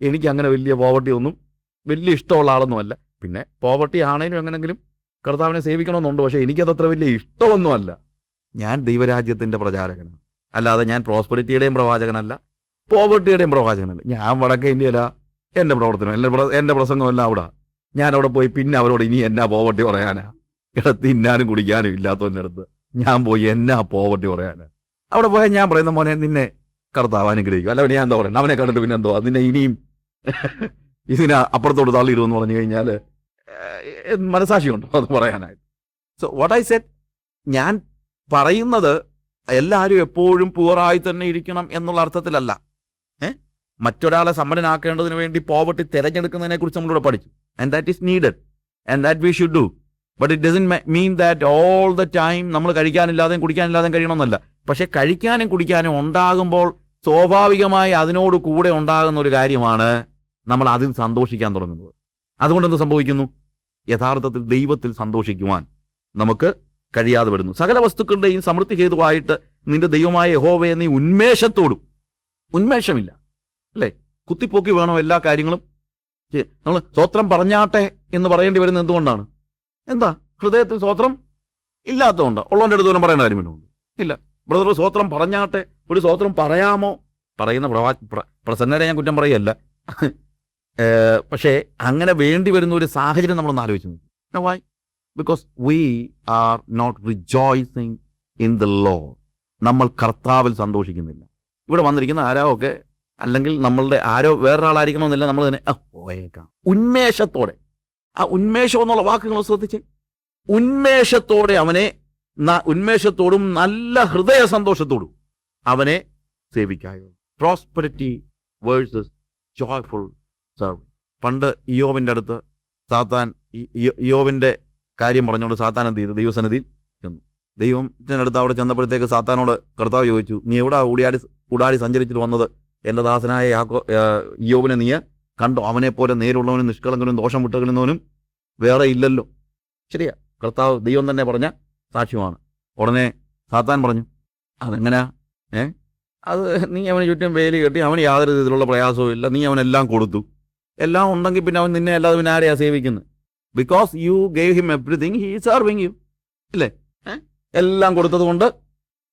എനിക്ക് അങ്ങനെ വലിയ പോവർട്ടി ഒന്നും വലിയ ഇഷ്ടമുള്ള ആളൊന്നുമല്ല പിന്നെ പോവർട്ടി ആണേലും എങ്ങനെങ്കിലും കർത്താവിനെ സേവിക്കണമെന്നുണ്ട് പക്ഷേ എനിക്കതത്ര വലിയ ഇഷ്ടമൊന്നുമല്ല. ഞാൻ ദൈവരാജ്യത്തിന്റെ പ്രചാരകനാണ്. അല്ലാതെ ഞാൻ പ്രോസ്പെരിറ്റിയുടെയും പ്രവാചകനല്ല പോവർട്ടിയുടെയും പ്രവാചകനല്ല. ഞാൻ വടക്കേ ഇന്ത്യയില എന്റെ പ്രവർത്തനം എന്റെ എന്റെ പ്രസംഗമല്ല അവിടെ. ഞാൻ അവിടെ പോയി പിന്നെ അവരോട് ഇനി എന്നാ പോവർട്ടി പറയാനാ? ഇവിടെ തിന്നാനും കുടിക്കാനും ഇല്ലാത്തവന്റെ അടുത്ത് ഞാൻ പോയി എന്നാ പോവർട്ടി പറയാനാ? അവിടെ പോയാൽ ഞാൻ പറയുന്ന മോനെ നിന്നെ കർത്താവ് അനുഗ്രഹിക്കും. അല്ല പിന്നെ ഞാൻ എന്താ പറയുന്നത്? അവനെ കണ്ടിട്ട് പിന്നെ എന്തോ നിന്നെ ഇനിയും ഇതിനെ അപ്പുറത്തോട് തള്ളിയിടുമെന്ന് പറഞ്ഞു കഴിഞ്ഞാൽ മനസാക്ഷിയുണ്ടോ അത് പറയാനായിട്ട്? സോ വാട്ട് ഐ സെറ്റ് ഞാൻ പറയുന്നത് എല്ലാവരും എപ്പോഴും പൂറായി തന്നെ ഇരിക്കണം എന്നുള്ള അർത്ഥത്തിലല്ല. ഏ? മറ്റൊരാളെ സമ്പന്നനാക്കേണ്ടതിന് വേണ്ടി പോവർട്ടി തിരഞ്ഞെടുക്കുന്നതിനെ കുറിച്ച് നമ്മളിവിടെ പഠിച്ചു. And that is needed and that we should do but it doesn't mean that all the time നമ്മൾ കഴിക്കാനില്ലാതെയും കുടിക്കാനില്ലാതെയും കഴിയണമെന്നല്ല. പക്ഷെ കഴിക്കാനും കുടിക്കാനും ഉണ്ടാകുമ്പോൾ സ്വാഭാവികമായി അതിനോട് കൂടെ ഉണ്ടാകുന്ന ഒരു കാര്യമാണ് നമ്മൾ അതിൽ സന്തോഷിക്കാൻ തുടങ്ങുന്നത്. അതുകൊണ്ട് എന്ത് സംഭവിക്കുന്നു? യഥാർത്ഥത്തിൽ ദൈവത്തിൽ സന്തോഷിക്കുവാൻ നമുക്ക് കഴിയാതെ വരുന്നു സകല വസ്തുക്കളുടെയും സമൃദ്ധി ഹേതുവായിട്ട് നിന്റെ ദൈവമായ യഹോവയെ നീ ഉന്മേഷത്തോടും. ഉന്മേഷമില്ല. അല്ലേ? കുത്തിപ്പോക്കി വേണോ എല്ലാ കാര്യങ്ങളും? നമ്മൾ സ്വത്രം പറഞ്ഞാട്ടെ എന്ന് പറയേണ്ടി വരുന്നത് എന്തുകൊണ്ടാണ്? എന്താ? ഹൃദയത്തിൽ സ്വത്രം ഇല്ലാത്തതുകൊണ്ട്. ഉള്ളവന്റെ അടുത്ത് പോലും പറയേണ്ട കാര്യമില്ലുണ്ട് ഇല്ല. ബ്രദർ സ്വത്രം പറഞ്ഞാട്ടെ. ഒരു സ്വത്രം പറയാമോ? പറയുന്ന പ്രവാ പ്ര- പ്രസന്നരെ ഞാൻ കുറ്റം പറയല്ല. പക്ഷേ അങ്ങനെ വേണ്ടി വരുന്ന ഒരു സാഹചര്യം നമ്മളൊന്ന് ആലോചിച്ചു why because we are not rejoicing in the Lord നമ്മൾ കർത്താവിൽ സന്തോഷിക്കുന്നില്ല. ഇവിടെ വന്നിരിക്കുന്ന ആരോ ഒക്കെ അല്ലെങ്കിൽ നമ്മളുടെ ആരോ വേറൊരാളായിരിക്കണമെന്നില്ല നമ്മൾ തന്നെ "ആ, പോയേക്കാം. ഉന്മേഷത്തോടെ. ആ ഉന്മേഷം എന്നുള്ള വാക്കുകൾ ശ്രദ്ധിച്ച്. ഉന്മേഷത്തോടെ അവനെ ഉന്മേഷത്തോടും നല്ല ഹൃദയ സന്തോഷത്തോടും അവനെ സേവിക്കായോ? പ്രോസ്പെരിറ്റി വേഴ്സസ് ജോയ്ഫുൾ സർവ് പണ്ട് ഇയോവിന്റെ അടുത്ത് സാത്താൻ ഇയോവിന്റെ കാര്യം പറഞ്ഞുകൊണ്ട് സാത്താൻ എന്ത് ചെയ്തു? ദൈവസന്നിധിയിൽ ചെന്നു. ദൈവത്തിന്റെ അടുത്ത് അവിടെ ചെന്നപ്പോഴത്തേക്ക് സാത്താനോട് കർത്താവ് ചോദിച്ചു നീ എവിടെ ഊടിയാടി ഊടാടി സഞ്ചരിച്ചിട്ട് വന്നത്? എന്റെ ദാസനായ യാക്കോ ഇയോവിനെ നീ കണ്ടോ? അവനെ പോലെ നേരുള്ളവനും നിഷ്കളങ്കനും ദോഷം വിട്ടുകളുന്നവനും വേറെ ഇല്ലല്ലോ. ശരിയാ കർത്താവ് ദൈവം തന്നെ പറഞ്ഞ സാക്ഷ്യമാണ്. ഉടനെ സാത്താൻ പറഞ്ഞു അതെങ്ങനാ? ഏ? അത് നീ അവന് ചുറ്റും വേലി കെട്ടി അവന് യാതൊരു രീതിയിലുള്ള പ്രയാസവും ഇല്ല നീ അവനെല്ലാം കൊടുത്തു. എല്ലാം ഉണ്ടെങ്കിൽ പിന്നെ അവൻ നിന്നെ അല്ലാതെ പിന്നെ ആരെയാ സേവിക്കുന്നത് because you gave him everything he serving you ഇല്ലേ? ഏ? എല്ലാം കൊടുത്തത് കൊണ്ട്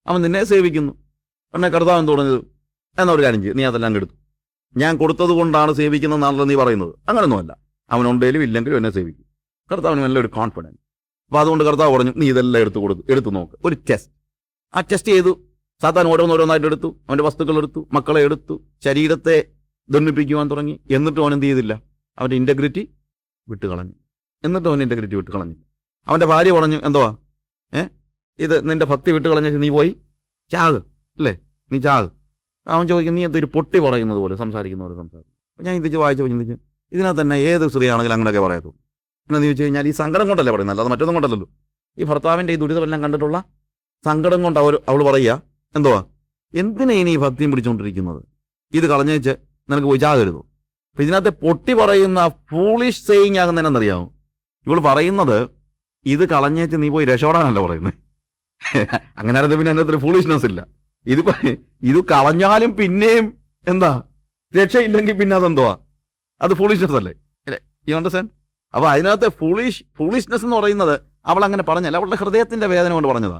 അവൻ നിന്നെ സേവിക്കുന്നു. എന്നെ കർത്താവ് തുടങ്ങിയത് എന്നൊരു കാര്യം ചെയ്യും. നീ അതെല്ലാം കെടുത്തു ഞാൻ കൊടുത്തത് കൊണ്ടാണ് സേവിക്കുന്നതെന്നാണല്ലോ നീ പറയുന്നത്. അങ്ങനൊന്നുമല്ല. അവനുണ്ടെങ്കിലും ഇല്ലെങ്കിലും എന്നെ സേവിക്കും. കർത്താവിന് നല്ലൊരു കോൺഫിഡൻസ് അപ്പോൾ അതുകൊണ്ട് കർത്താവ് പറഞ്ഞു നീ ഇതെല്ലാം എടുത്തു കൊടുത്തു എടുത്തു നോക്ക്. ഒരു ടെസ്റ്റ് ആ ടെസ്റ്റ് ചെയ്തു. സാധാരണ ഓരോന്നോരോന്നായിട്ട് എടുത്തു. അവന്റെ വസ്തുക്കൾ എടുത്തു. മക്കളെ എടുത്തു. ശരീരത്തെ ദണ്ണിപ്പിക്കുവാൻ തുടങ്ങി. എന്നിട്ടും അവൻ എന്ത് ചെയ്തില്ല. അവന്റെ ഇന്റഗ്രിറ്റി വിട്ട് കളഞ്ഞു എന്നിട്ടും അവൻ ഇന്റഗ്രിറ്റി വിട്ട് കളഞ്ഞു അവന്റെ ഭാര്യ പറഞ്ഞു എന്തുവാ? ഏ? ഇത് നിന്റെ ഭക്തി വിട്ട് നീ പോയി ചാക് അല്ലേ? നീ ചാക് അവൻ ചോദിക്കും നീ എന്തൊരു പൊട്ടി പറയുന്നത് പോലെ സംസാരിക്കുന്ന പോലെ സംസാരിക്കും ഞാൻ ഇതിച്ച് വായിച്ചു ചിന്തിച്ചു ഇതിനകത്ത് തന്നെ ഏത് സ്ത്രീയാണെങ്കിലും അങ്ങനെയൊക്കെ പറയത്തുള്ളൂ എന്നു ചോദിച്ചു കഴിഞ്ഞാൽ ഈ സങ്കടം കൊണ്ടല്ലേ പറയുന്നത്? അല്ലാതെ മറ്റൊന്നും കൊണ്ടല്ലല്ലോ. ഈ ഭർത്താവിന്റെ ഈ ദുരിതമെല്ലാം കണ്ടിട്ടുള്ള സങ്കടം കൊണ്ട് അവർ അവൾ പറയുക എന്തുവാ? എന്തിനാണ് ഇനി ഈ ഭക്തിയും പിടിച്ചുകൊണ്ടിരിക്കുന്നത്? ഇത് കളഞ്ഞേച്ച് നിനക്ക് പോയി ചാകരുതോ ഇതിനകത്ത് പൊട്ടി പറയുന്ന ഫൂളിഷ് സെയിങ് ആകുന്ന എന്നറിയാമോ ഇവൾ പറയുന്നത് ഇത് കളഞ്ഞേച്ച് നീ പോയി രക്ഷപ്പെടാനല്ല പറയുന്നത് അങ്ങനെ ആയിരുന്നു പിന്നെ അതിനകത്ത് ഫൂളിഷ്നെസ് ഇല്ല. ഇത് ഇത് കളഞ്ഞാലും പിന്നെയും എന്താ? രക്ഷയില്ലെങ്കിൽ പിന്നെ അതെന്തുവാ? അത് ഫൂളിഷ്നെസ് അല്ലേ? അല്ലേ? യു അണ്ടർസ്റ്റാൻഡ് അപ്പൊ അതിനകത്ത് ഫൂളിഷ് ഫൂളിഷ്നെസ് എന്ന് പറയുന്നത് അവൾ അങ്ങനെ പറഞ്ഞല്ല. അവളുടെ ഹൃദയത്തിന്റെ വേദന കൊണ്ട് പറഞ്ഞതാ.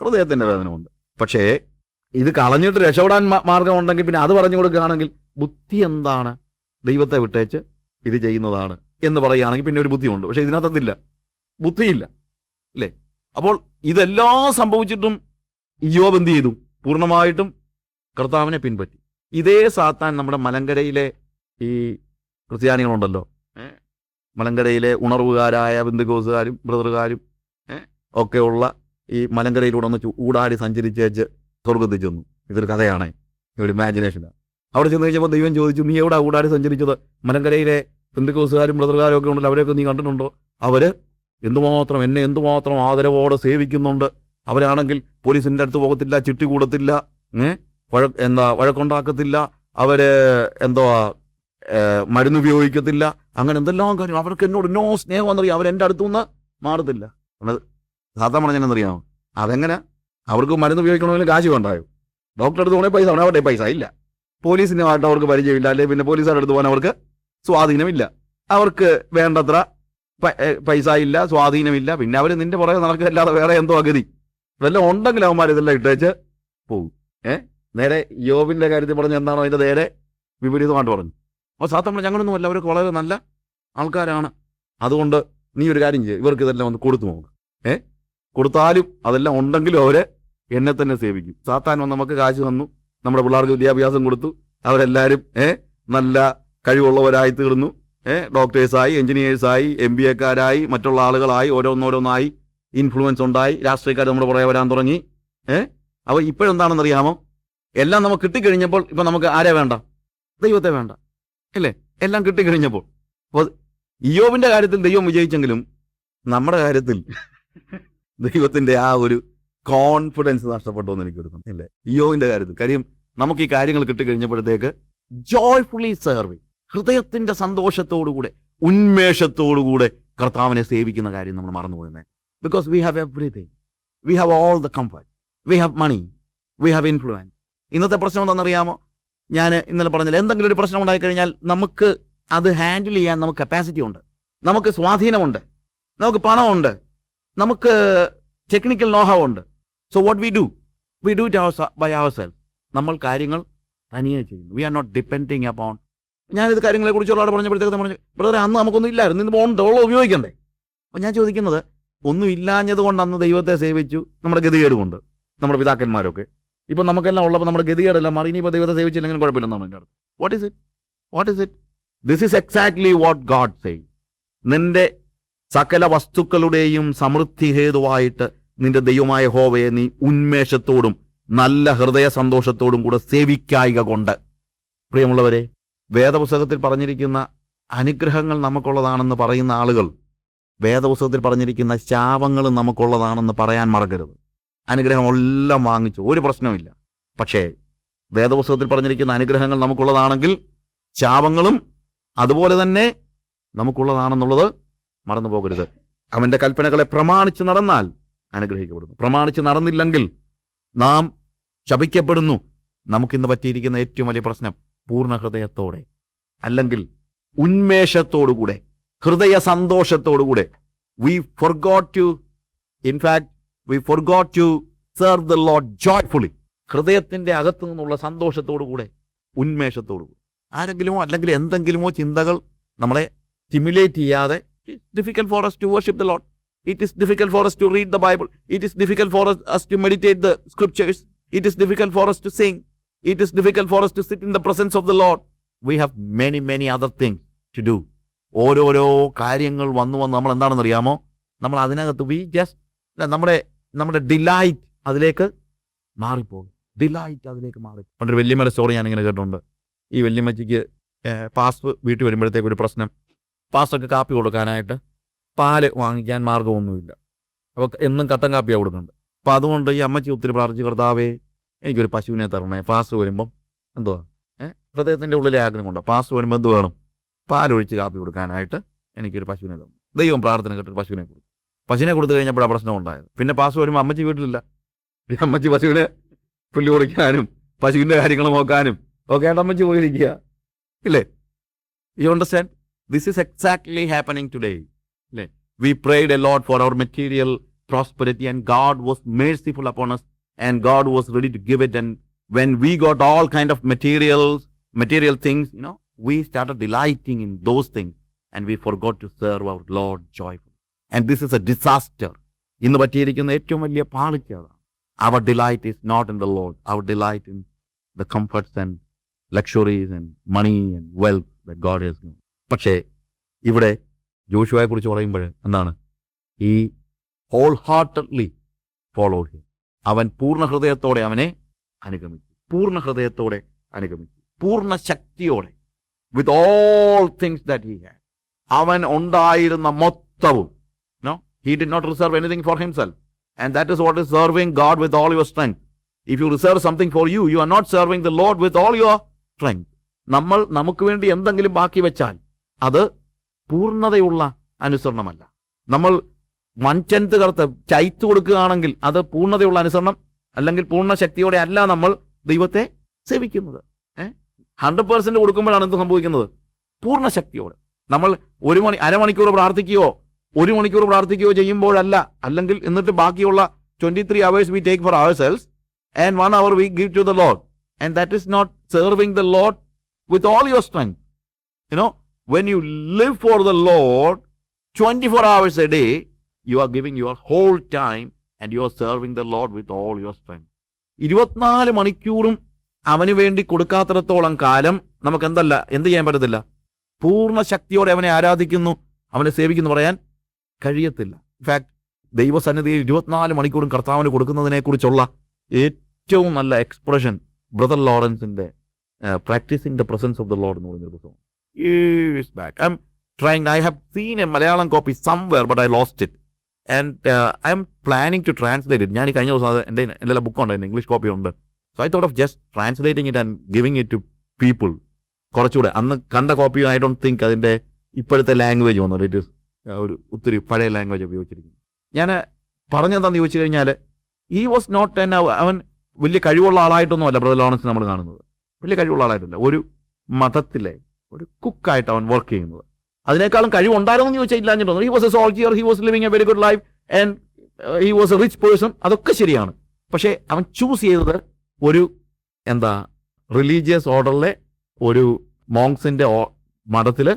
ഹൃദയത്തിന്റെ വേദന കൊണ്ട്. പക്ഷേ ഇത് കളഞ്ഞിട്ട് രക്ഷപ്പെടാൻ മാർഗം ഉണ്ടെങ്കിൽ പിന്നെ അത് പറഞ്ഞു കൊടുക്കുകയാണെങ്കിൽ ബുദ്ധി എന്താണ്? ദൈവത്തെ വിട്ടേച്ച് ഇത് ചെയ്യുന്നതാണ് എന്ന് പറയുകയാണെങ്കിൽ പിന്നെ ഒരു ബുദ്ധിയുണ്ട്. പക്ഷെ ഇതിനകത്തതില്ല ബുദ്ധിയില്ല. അല്ലേ? അപ്പോൾ ഇതെല്ലാം സംഭവിച്ചിട്ടും ഇയോബ് എന്ത് ചെയ്തു? പൂർണമായിട്ടും കർത്താവിനെ പിൻപറ്റി. ഇതേ സാത്താൻ നമ്മുടെ മലങ്കരയിലെ ഈ ക്രിസ്ത്യാനികളുണ്ടല്ലോ? മലങ്കരയിലെ ഉണർവുകാരായ ബന്ധുക്കോസുകാരും ബ്രദറുകാരും ഒക്കെയുള്ള ഈ മലങ്കരയിലൂടെ ഒന്ന് ഊടാടി സഞ്ചരിച്ചേച്ച് സ്വർഗത്തിൽ ചെന്നു. ഇതൊരു കഥയാണ്. ഒരു ഇമാജിനേഷനാണ് അവിടെ ചെന്ന് കഴിഞ്ഞപ്പോൾ ദൈവം ചോദിച്ചു നീ എവിടെ കൂടാതെ സഞ്ചരിച്ചത്? മലങ്കരയിലെ ബന്ധുക്കോസുകാരും ബ്രദർകാരും ഒക്കെ ഉണ്ടല്ലോ അവരെയൊക്കെ നീ കണ്ടിട്ടുണ്ടോ? അവർ എന്തുമാത്രം എന്നെ എന്തുമാത്രം ആദരവോടെ സേവിക്കുന്നുണ്ട്. അവരാണെങ്കിൽ പോലീസിന്റെ അടുത്ത് പോകത്തില്ല ചിട്ടി കൂടത്തില്ല വഴ എന്താ വഴക്കുണ്ടാക്കത്തില്ല അവർ എന്തോ മരുന്ന് ഉപയോഗിക്കത്തില്ല അങ്ങനെ എന്തെല്ലാം കാര്യം അവർക്ക് എന്നോട് നോ സ്നേഹം എന്നറിയാം. അവരെന്റെ അടുത്തുനിന്ന് മാറത്തില്ല. എന്നത് സാധാരണ എന്നറിയാമോ അതെങ്ങനെ? അവർക്ക് മരുന്ന് ഉപയോഗിക്കണമെങ്കിൽ കാശ് വേണ്ടായോ? ഡോക്ടറെ അടുത്ത് പോകണേ പൈസ അവിടെ പൈസ ഇല്ല. പോലീസിനുമായിട്ട് അവർക്ക് പരിചയമില്ല. അല്ലെങ്കിൽ പിന്നെ പോലീസുകാരുടെ അടുത്ത് പോകാൻ അവർക്ക് സ്വാധീനമില്ല. അവർക്ക് വേണ്ടത്ര പൈസ ഇല്ല സ്വാധീനമില്ല. പിന്നെ അവർ നിന്റെ പുറകെ നടക്കില്ലാതെ വേറെ എന്തോ അഗതി. ഇതെല്ലാം ഉണ്ടെങ്കിൽ അവന്മാർ ഇതെല്ലാം ഇട്ടേച്ച് പോകും ഏ? നേരെ യോബിന്റെ കാര്യത്തിൽ പറഞ്ഞ എന്താണോ അതിന്റെ നേരെ വിപരീതമായിട്ട് പറഞ്ഞു. അപ്പോൾ സാത്തമ്മ ഞങ്ങളൊന്നും അല്ല അവർക്ക് വളരെ നല്ല ആൾക്കാരാണ്. അതുകൊണ്ട് നീ ഒരു കാര്യം ചെയ്യുക ഇവർക്ക് ഇതെല്ലാം ഒന്ന് കൊടുത്തു നോക്ക്. ഏ? കൊടുത്താലും അതെല്ലാം ഉണ്ടെങ്കിലും അവർ എന്നെ തന്നെ സേവിക്കും. സാത്താൻ വന്ന് നമുക്ക് കാശ് തന്നു. നമ്മുടെ പിള്ളേർക്ക് വിദ്യാഭ്യാസം കൊടുത്തു. അവരെല്ലാവരും ഏഹ് നല്ല കഴിവുള്ളവരായി തീർന്നു. ഏഹ് ഡോക്ടേഴ്സായി എഞ്ചിനീയേഴ്സായി എം ബി എക്കാരായി മറ്റുള്ള ആളുകളായി ഓരോന്നോരോന്നായി ഇൻഫ്ലുവൻസ് ഉണ്ടായി. രാഷ്ട്രീയക്കാർ നമ്മുടെ പുറകെ വരാൻ തുടങ്ങി. ഏഹ് അപ്പോൾ ഇപ്പോഴെന്താണെന്ന് അറിയാമോ എല്ലാം നമുക്ക് കിട്ടിക്കഴിഞ്ഞപ്പോൾ ഇപ്പം നമുക്ക് ആരെ വേണ്ട? ദൈവത്തെ വേണ്ട. അല്ലേ? എല്ലാം കിട്ടിക്കഴിഞ്ഞപ്പോൾ. അപ്പോൾ ഇയോബിന്റെ കാര്യത്തിൽ ദൈവം വിജയിച്ചെങ്കിലും നമ്മുടെ കാര്യത്തിൽ ദൈവത്തിന്റെ ആ ഒരു കോൺഫിഡൻസ് നഷ്ടപ്പെട്ടു എന്ന് എനിക്ക് തോന്നുന്നു ഇല്ലേ യോവിന്റെ കാര്യത്തിൽ. കാര്യം നമുക്ക് ഈ കാര്യങ്ങൾ കിട്ടിക്കഴിഞ്ഞപ്പോഴത്തേക്ക് ജോയ്ഫുള്ളി സെർവിങ് ഹൃദയത്തിന്റെ സന്തോഷത്തോടുകൂടെ ഉന്മേഷത്തോടുകൂടെ കർത്താവിനെ സേവിക്കുന്ന കാര്യം നമ്മൾ മറന്നുപോയിരുന്നേ because we have everything we have all the comfort we have money we have influence ഇന്നത്തെ പ്രശ്നം എന്താണെന്നറിയാമോ? ഞാൻ ഇന്നലെ പറഞ്ഞില്ല എന്തെങ്കിലും ഒരു പ്രശ്നം ഉണ്ടായിക്കഴിഞ്ഞാൽ നമുക്ക് അത് ഹാൻഡിൽ ചെയ്യാൻ നമുക്ക് കപ്പാസിറ്റി ഉണ്ട്. നമുക്ക് സ്വാധീനമുണ്ട്. നമുക്ക് പണമുണ്ട്. നമുക്ക് technical നോഹവുണ്ട് so what we do we do it our by our self നമ്മൾ കാര്യങ്ങൾ തനിയെ ചെയ്യുന്നു. We are not depending upon ഞാനിത് കാര്യങ്ങളെ കുറിച്ച് ഒരാൾ പറഞ്ഞപ്പോഴത്തേക്ക് പറഞ്ഞു ബ്രദറെ അന്ന് നമുക്കൊന്നും ഇല്ലായിരുന്നു. ഇന്ന് ഉണ്ട്. ഉള്ള ഉപയോഗിക്കണ്ടേ? അപ്പം ഞാൻ ചോദിക്കുന്നത് ഒന്നും ഇല്ലാഞ്ഞത് കൊണ്ട് അന്ന് ദൈവത്തെ സേവിച്ചു. നമ്മുടെ ഗതികേട് നമ്മുടെ പിതാക്കന്മാരൊക്കെ. ഇപ്പം നമുക്കെല്ലാം ഉള്ളപ്പോൾ നമ്മുടെ ഗതികേടെല്ലാം മാറി. ഇനിയിപ്പോൾ ദൈവത്തെ സേവിച്ചില്ലെങ്കിലും കുഴപ്പമില്ലെന്നാണ് എന്റെ അടുത്ത് what is it what is it this is exactly what God say നിന്റെ സകല വസ്തുക്കളുടെയും സമൃദ്ധി ഹേതുവായിട്ട് നിന്റെ ദൈവമായ ഹോവയെ നീ ഉന്മേഷത്തോടും നല്ല ഹൃദയ സന്തോഷത്തോടും കൂടെ സേവിക്കായിക കൊണ്ട്. പ്രിയമുള്ളവരെ വേദപുസ്തകത്തിൽ പറഞ്ഞിരിക്കുന്ന അനുഗ്രഹങ്ങൾ നമുക്കുള്ളതാണെന്ന് പറയുന്ന ആളുകൾ വേദപുസ്തകത്തിൽ പറഞ്ഞിരിക്കുന്ന ശാപങ്ങൾ നമുക്കുള്ളതാണെന്ന് പറയാൻ മറക്കരുത്. അനുഗ്രഹം എല്ലാം വാങ്ങിച്ചു ഒരു പ്രശ്നമില്ല പക്ഷേ വേദപുസ്തകത്തിൽ പറഞ്ഞിരിക്കുന്ന അനുഗ്രഹങ്ങൾ നമുക്കുള്ളതാണെങ്കിൽ ശാപങ്ങളും അതുപോലെ തന്നെ നമുക്കുള്ളതാണെന്നുള്ളത് മറന്നു പോകരുത് അവന്റെ കൽപ്പനകളെ പ്രമാണിച്ച് നടന്നാൽ അനുഗ്രഹിക്കപ്പെടുന്നു. പ്രമാണിച്ച് നടന്നില്ലെങ്കിൽ നാം ശപിക്കപ്പെടുന്നു. നമുക്കിന്ന് പറ്റിയിരിക്കുന്ന ഏറ്റവും വലിയ പ്രശ്നം പൂർണ ഹൃദയത്തോടെ അല്ലെങ്കിൽ ഉന്മേഷത്തോടുകൂടെ ഹൃദയ സന്തോഷത്തോടുകൂടെ we forgot to in fact we forgot to serve the Lord joyfully ഹൃദയത്തിന്റെ അകത്തു നിന്നുള്ള സന്തോഷത്തോടുകൂടെ ഉന്മേഷത്തോടുകൂടി. ആരെങ്കിലുമോ അല്ലെങ്കിൽ എന്തെങ്കിലുമോ ചിന്തകൾ നമ്മളെ സ്റ്റിമുലേറ്റ് ചെയ്യാതെ difficult for us to worship the Lord it is difficult for us to read the Bible it is difficult for us to meditate the scriptures it is difficult for us to sing it is difficult for us to sit in the presence of the Lord we have many many other thing to do ഓരോരോ കാര്യങ്ങൾ വന്നു വന്ന് നമ്മൾ എന്താണെന്ന് അറിയാമോ? നമ്മൾ അതിനകത്ത് we just നമ്മുടെ നമ്മുടെ ഡിലൈറ്റ് അതിലേക്ക് മാറിപ്പോകും. ഡിലൈറ്റ് അതിലേക്ക് മാറി. പണ്ടൊരു വല്യമ്മയുടെ സ്റ്റോറി ഞാനിങ്ങനെ കേട്ടിട്ടുണ്ട്. ഈ വല്യമ്മച്ചിക്ക് പാസ് വീട്ടിൽ വരുമ്പോഴത്തേക്ക് ഒരു പ്രശ്നം. പാസ്സൊക്കെ കാപ്പി കൊടുക്കാനായിട്ട് പാൽ വാങ്ങിക്കാൻ മാർഗമൊന്നുമില്ല അപ്പോൾ എന്നും കട്ടൻ കാപ്പിയാണ് കൊടുക്കുന്നുണ്ട് അപ്പോൾ അതുകൊണ്ട് ഈ അമ്മച്ചി ഒത്തിരി പ്രാർത്ഥിച്ച് കർത്താവേ എനിക്കൊരു പശുവിനെ തരണേ. പാസ് വരുമ്പം എന്തോ ഏഹ് ഹൃദയത്തിന്റെ ഉള്ളിലെ ആഗ്രഹം കൊണ്ട്. പാസ് വരുമ്പോൾ എന്ത് വേണം? പാലൊഴിച്ച് കാപ്പി കൊടുക്കാനായിട്ട് എനിക്കൊരു പശുവിനെ തന്നു. ദൈവം പ്രാർത്ഥന കേട്ടിട്ട് പശുവിനെ കൊടുത്തു. പശുവിനെ കൊടുത്തു കഴിഞ്ഞപ്പോൾ പ്രശ്നം ഉണ്ടായത്. പിന്നെ പാസ് വരുമ്പോൾ അമ്മച്ചി വീട്ടിലില്ല. അമ്മച്ചി പശുവിനെ പുല്ല് കുറിക്കാനും പശുവിന്റെ കാര്യങ്ങൾ നോക്കാനും ഓക്കെ അമ്മച്ചി പോയിരിക്കുക. ഇല്ലേ? You understand this is exactly happening today അല്ലേ we prayed a Lord for our material prosperity and God was merciful upon us and God was ready to give it. And when we got all kind of materials, material things, you know, we started delighting in those things and we forgot to serve our Lord joyfully. And this is a disaster. ഇന്ന് പറ്റിയിരിക്കുന്ന ഏറ്റവും വലിയ പാളിച്ച അതാണ് our delight is not in the Lord our delight in the comforts and luxuries and money and wealth the God is പക്ഷേ ഇവിടെ ജോഷുവയെ കുറിച്ച് പറയുമ്പോൾ എന്താണ്? ഈ ഹോൾ ഹാർട്ടഡ്ലി ഫോളോ ഹിം അവൻ പൂർണ ഹൃദയത്തോടെ അവനെ അനുഗമിച്ചു പൂർണ ഹൃദയത്തോടെ അനുഗമിച്ചു പൂർണ ശക്തിയോടെ. With all things that he had അവൻ ഉണ്ടായിരുന്ന മൊത്തവും. No he did not reserve anything for himself and that is what is serving God with all your strength if you reserve something for you you are not serving the Lord with all your strength നമ്മൾ നമുക്ക് വേണ്ടി എന്തെങ്കിലും ബാക്കി വെച്ചാൽ അത് പൂർണതയുള്ള അനുസരണമല്ല. നമ്മൾ one tenth കറുത്ത് ചൈത്ത് കൊടുക്കുകയാണെങ്കിൽ അത് പൂർണതയുള്ള അനുസരണം അല്ലെങ്കിൽ പൂർണ ശക്തിയോടെ അല്ല നമ്മൾ ദൈവത്തെ സേവിക്കുന്നത്. ഏഹ് ഹൺഡ്രഡ് പേഴ്സെന്റ് കൊടുക്കുമ്പോഴാണ് എന്ത് സംഭവിക്കുന്നത്? പൂർണ ശക്തിയോടെ. നമ്മൾ ഒരു മണി അരമണിക്കൂർ പ്രാർത്ഥിക്കുകയോ ഒരു മണിക്കൂർ പ്രാർത്ഥിക്കുകയോ ചെയ്യുമ്പോഴല്ല. അല്ലെങ്കിൽ എന്നിട്ട് ബാക്കിയുള്ള twenty three hours we take for ourselves and one hour we give to the Lord and that is not serving the Lord with all your strength you know you live for the Lord twenty four hours a day you are giving your whole time and you are serving the Lord with all your strength ഇരുപത്തിനാല് മണിക്കൂറും അവന് വേണ്ടി കൊടുക്കാത്തിടത്തോളം കാലം നമുക്ക് എന്തല്ല എന്ത് ചെയ്യാൻ പറ്റത്തില്ല? പൂർണ ശക്തിയോടെ അവനെ ആരാധിക്കുന്നു അവനെ സേവിക്കുന്നു പറയാൻ കഴിയത്തില്ല. ഇൻഫാക്ട് ദൈവസന്നിധിയിൽ ഇരുപത്തിനാല് മണിക്കൂറും കർത്താവിന് കൊടുക്കുന്നതിനെക്കുറിച്ചുള്ള ഏറ്റവും നല്ല expression brother ലോറൻസിന്റെ practising the presence of the Lord എന്ന് പറയുന്ന പുസ്തകം. Years back. I'm trying, I have seen a Malayalam copy somewhere, but I lost it. And uh, I'm planning to translate it. ഞാൻ ഈ കഴിഞ്ഞ ദിവസം അത് എന്റെ എന്റെ ബുക്ക് ഉണ്ട് എന്റെ ഇംഗ്ലീഷ് കോപ്പി ഉണ്ട് so I thought of just translating it and giving it to people കുറച്ചുകൂടെ അന്ന് കണ്ട കോപ്പി ഐ ഡോണ്ട് തിങ്ക് അതിന്റെ ഇപ്പോഴത്തെ ലാംഗ്വേജ് വന്നത് ഇറ്റ് ഒരു ഒത്തിരി പഴയ ലാംഗ്വേജ് ഉപയോഗിച്ചിരിക്കുന്നു ഞാൻ പറഞ്ഞതെന്താന്ന് ചോദിച്ചു കഴിഞ്ഞാൽ ഈ വാസ് നോട്ട് എൻ അവൻ വലിയ കഴിവുള്ള ആളായിട്ടൊന്നും അല്ല ബ്രദർ ലോറൻസ് നമ്മൾ കാണുന്നത് വലിയ കഴിവുള്ള ആളായിട്ടല്ല ഒരു മതത്തിലെ ഒരു കുക്കായിട്ട് അവൻ വർക്ക് ചെയ്യുന്നത്. അതിനേക്കാളും കഴിവുണ്ടായിരുന്നു എന്ന് ചോദിച്ചാൽ ഇല്ലാഞ്ഞിട്ടോ he was a soldier he was living a very good life and he was a rich person അതൊക്കെ ശരിയാണ്. പക്ഷേ അവൻ ചൂസ് ചെയ്തത് ഒരു എന്താ റിലീജിയസ് ഓർഡറിലെ ഒരു മോങ്സിന്റെ മതത്തിൽ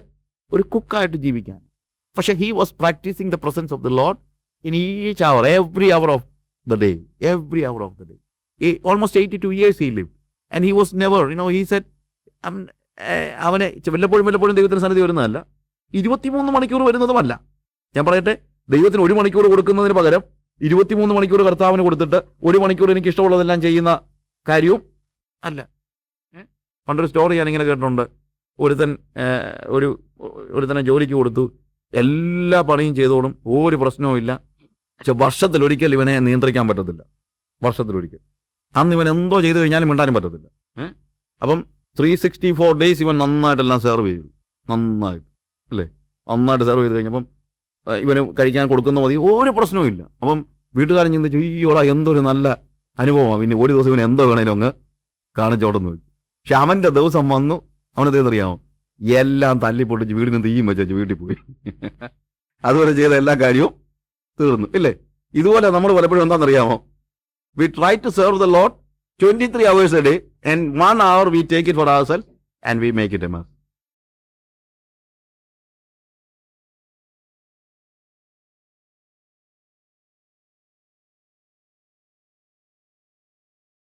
ഒരു കുക്കായിട്ട് ജീവിക്കാൻ. പക്ഷെ he was practising the presence of the Lord in each hour every hour of the day every hour of the day almost eighty two years he live and he was never you know he set അവനെ വല്ലപ്പോഴും വല്ലപ്പോഴും ദൈവത്തിന് സന്നിധി വരുന്നതല്ല. ഇരുപത്തിമൂന്ന് മണിക്കൂർ വരുന്നതുമല്ല. ഞാൻ പറയട്ടെ ദൈവത്തിന് ഒരു മണിക്കൂർ കൊടുക്കുന്നതിന് പകരം ഇരുപത്തിമൂന്ന് മണിക്കൂർ കർത്താവിന് കൊടുത്തിട്ട് ഒരു മണിക്കൂർ എനിക്ക് ഇഷ്ടമുള്ളതെല്ലാം ചെയ്യുന്ന കാര്യവും അല്ല? പണ്ടൊരു സ്റ്റോറി ഞാൻ ഇങ്ങനെ കേട്ടിട്ടുണ്ട്. ഒരുത്തൻ ഒരു ഒരുത്തനെ ജോലിക്ക് കൊടുത്തു. എല്ലാ പണിയും ചെയ്തോളും. ഒരു പ്രശ്നവും ഇല്ല. പക്ഷെ വർഷത്തിലൊരിക്കൽ ഇവനെ നിയന്ത്രിക്കാൻ പറ്റത്തില്ല. വർഷത്തിലൊരിക്കൽ. അന്ന് ഇവൻ എന്തോ ചെയ്തു കഴിഞ്ഞാലും മിണ്ടാനും പറ്റത്തില്ല? അപ്പം ത്രീ സിക്സ്റ്റി ഫോർ ഡേയ്സ് ഇവൻ നന്നായിട്ടെല്ലാം സെർവ് ചെയ്തു. നന്നായിട്ട്. അല്ലേ? നന്നായിട്ട് സെർവ് ചെയ്ത് കഴിഞ്ഞപ്പം ഇവന് കഴിക്കാൻ കൊടുക്കുന്ന മതി. ഒരു പ്രശ്നവും ഇല്ല. അപ്പം വീട്ടുകാരൻ ചിന്തിച്ചു ഈയോടാ എന്തൊരു നല്ല അനുഭവമാണ് പിന്നെ ഒരു ദിവസം ഇവന് എന്തോ വേണേലും അങ്ങ് കാണിച്ചോട്ടെന്ന് വെച്ചു പക്ഷെ അവന്റെ ദിവസം വന്നു. അവനത് അറിയാമോ എല്ലാം തല്ലിപ്പൊട്ടിച്ച് വീടിന് തീയും വെച്ചു വീട്ടിൽ പോയി. അതുപോലെ ചെയ്ത എല്ലാ കാര്യവും തീർന്നു. ഇല്ലേ? ഇതുപോലെ നമ്മൾ പലപ്പോഴും എന്താണെന്നറിയാമോ? We try to serve the Lord 23 hours a day and one hour we take it for ourselves and we make it a mess.